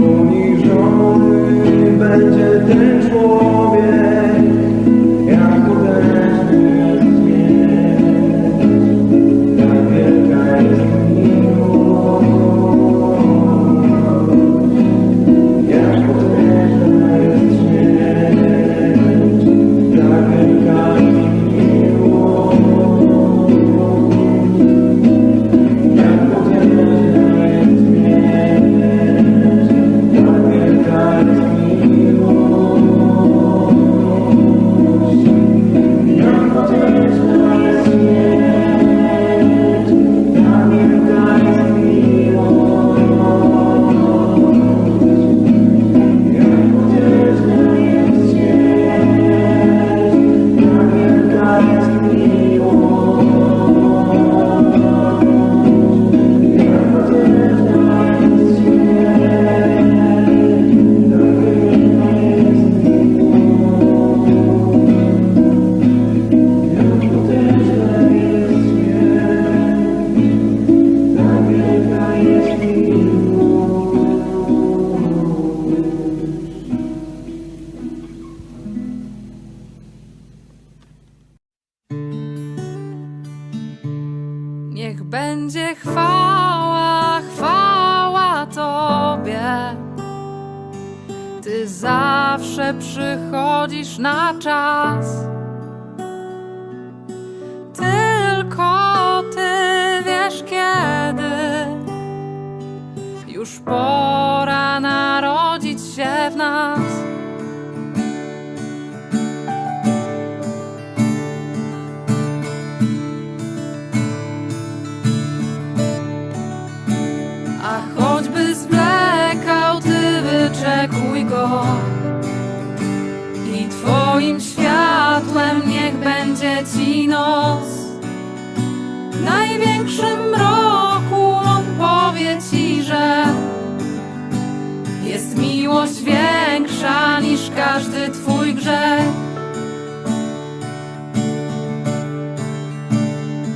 poniżony będzie ten człowiek, Niech będzie chwała, chwała Tobie. Ty zawsze przychodzisz na czas. Ty wyczekuj go. I twoim światłem niech będzie ci noc. W największym mroku on powie ci, że jest miłość większa niż każdy twój grzech.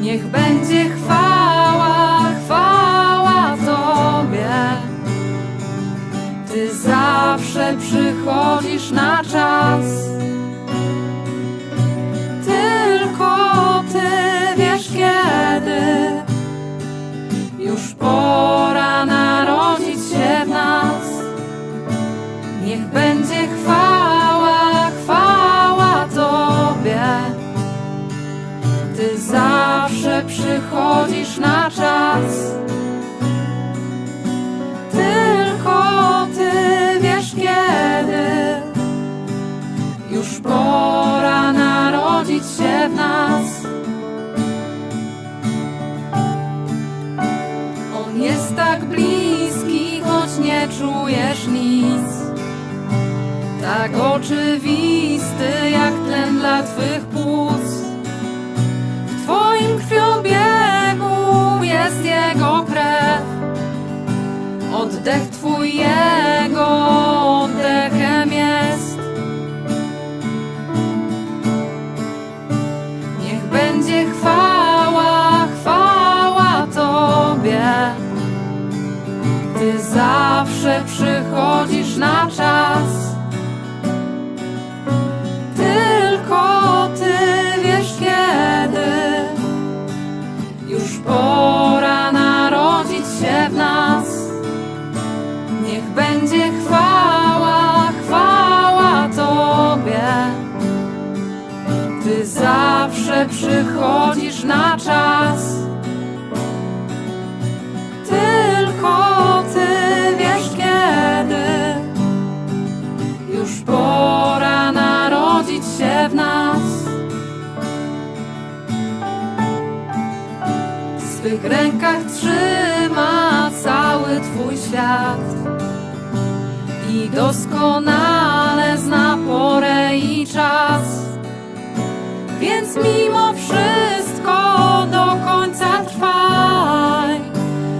Niech będzie przychodzisz na czas. Tylko Ty wiesz kiedy. Już pora narodzić się w nas. Niech będzie chwała, chwała Tobie. Ty zawsze przychodzisz na czas. Oczywisty jak tlen dla Twych płuc. W Twoim krwiobiegu jest Jego krew. Oddech Twój Jego oddechem jest. Niech będzie chwała, chwała Tobie. Ty zawsze przychodzisz przychodzisz na czas. Tylko Ty wiesz kiedy. Już pora narodzić się w nas. W swych rękach trzyma cały Twój świat. i doskonale zna porę i czas. Więc mimo wszystko do końca trwaj,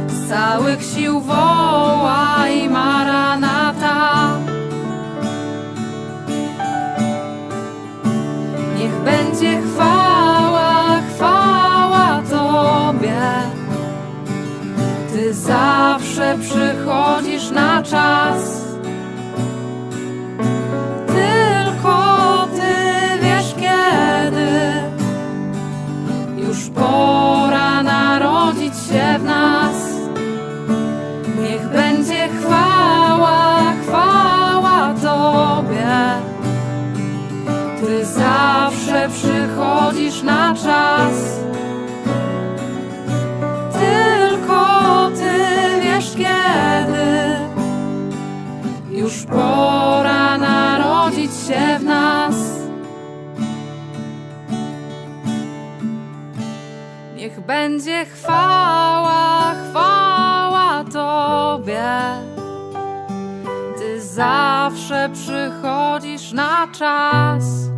z całych sił wołaj Maranata. Niech będzie chwała, chwała Tobie. Ty zawsze przychodzisz na czas. Przychodzisz na czas. Tylko Ty wiesz kiedy już pora narodzić się w nas. Niech będzie chwała, chwała Tobie. Ty zawsze przychodzisz na czas.